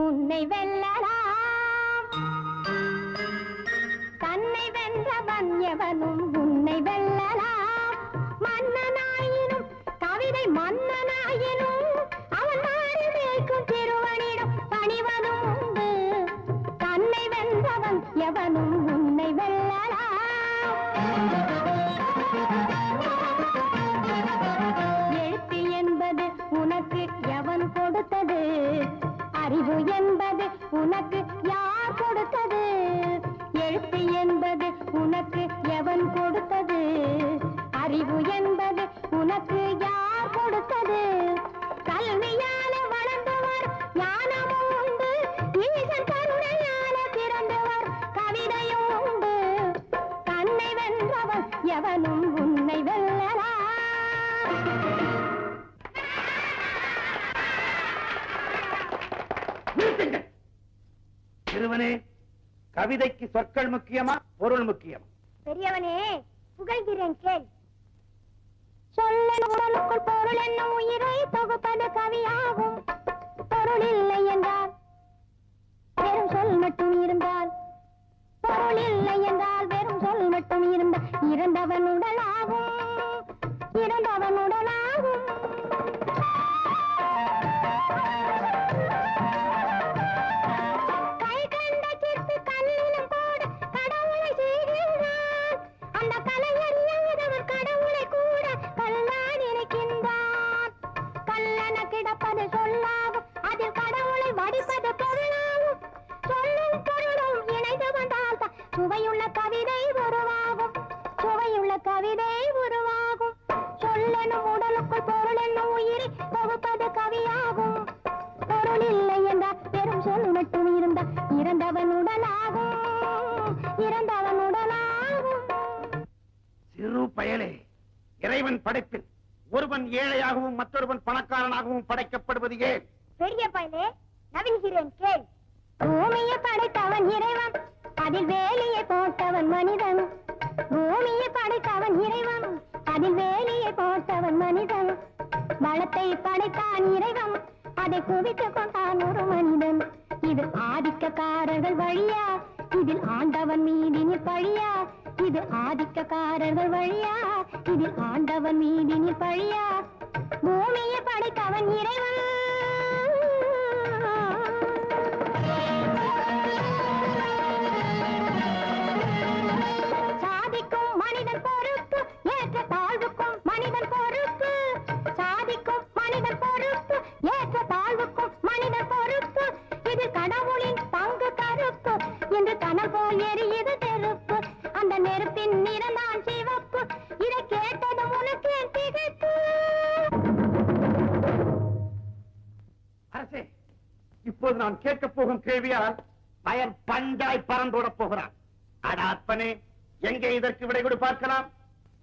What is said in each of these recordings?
உன்னை வெல்லலாம். தன்னை வென்றவன் எவனும் உன்னை வெல்லலாம். மன்னனாயினும் கவிதை மன்னனாயினும் அவன் மாறி மேற்கும் திருவனிடம் பணிவதும் உண்டு. தன்னை வென்றவன் எவனும் உன்னை வெல்லலாம். எவனும் உன்னை நிறுத்துங்கள். சிறுவனே கவிதைக்கு சொற்கள் முக்கியமா பொருள் முக்கியமா? பெரியவனே புகழ்கிறேன் கேள். உடலுக்குள் பொருள் என்னும் உயிரை தொகுப்பது கவியாகும். பொருள் இல்லை என்றால் இறந்தவன் உடலாகும் இறந்தவன் உடலாகும் கை கண்ட சிற்பி கல்லிலும் கூட கடவுளை செய்கின்றான். அந்த கலை அறியாதவர் கடவுளை கூட கல்லான் இருக்கின்றான் கல்லென கிடப்பது சொல்லாகும் அதில் கடவுளை வடிப்பது பொருளாகும். சொல்லும் பொருளும் இணைந்து வந்தால் சுவையுள்ள கவிதை வருவார் கவிதை உருவாகும். சொல்லெனும் உடலுக்குள் பொருள் என்னும் உயிரை தொகுப்பது கவியாகும். பொருள் இல்லை என்றால் பெரும் சொல் மட்டும் இருந்தால் இறந்தவன் உடலாகும் இறந்தவன் உடலாகும் சிறு பயலே இறைவன் படைப்பில் ஒருவன் ஏழையாகவும் மற்றொருவன் பணக்காரனாகவும் படைக்கப்படுவது ஏன்? பெரிய பயலே நவில்கிறேன் கேள். பூமியை படைத்தவன் இறைவன் அதில் வேலியை போட்டவன் மனிதன். பூமியை படைத்தவன் இறைவன் அதில் வேலியை போட்டவன் மனிதன். வளத்தை படைத்தான் இறைவன் அதை குவித்துக் கொண்டான் ஒரு மனிதன். இது ஆதிக்கக்காரர்கள் வழியா இதில் ஆண்டவன் மீதினில் பழியா. இது ஆதிக்கக்காரர்கள் வழியா இதில் ஆண்டவன் மீதினில் பழியா. பொறுப்பு ஏற்ற தாழ்வுக்கும் மனிதன் பொறுப்பு. இது கடவுளின் பங்கு கருப்பு. என்று கனல் போல் எரியுது தெருப்பு. அந்த நெருப்பின் நிறந்தான் சிவப்பு. இதை கேட்டதும் உனக்கு திகைப்பு. அரசே இப்போது நான் கேட்கப் போகும் கேள்வியால் பயன் பஞ்சாய் பறந்தோடப் போகிறான் அடாத்மனே எங்கே இதற்கு விடை கொடு பார்க்கலாம்?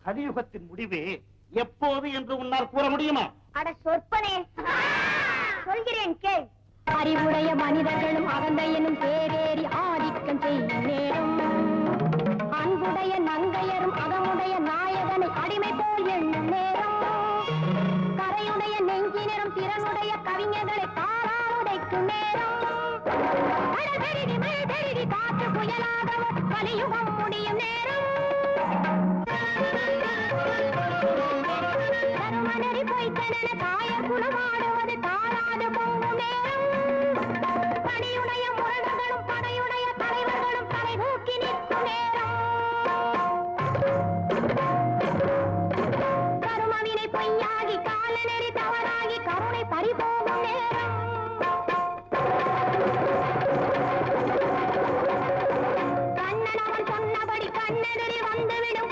கலியுகத்தின் முடிவு எப்போது என்று உன்னால் கூற முடியுமா? அட சொற்பனே. சொல்கிறேன் கேள். அறிவுடைய மனிதர்களும் அகந்தை எனும் பேரேறி ஆதிக்கம் செய்யும் நேரம். அன்புடைய நங்கையரும் அகமுடைய நாயகனை அடிமை போல் எண்ணும் நேரம். கரையுடைய நெஞ்சினரும் திறனுடைய கவிஞர்களை காலால் உடைக்கும் நேரம். காற்று புயலாகவும் கலியுகம் முடியும் நேரம். குலமாடுவது தாராது போகும் நேரம். பணியுடைய முரடர்களும் படையுடைய தலைவர்களும் தலை நோக்கி சொன்னபடி கண்ணெதிரி வந்துவிடும்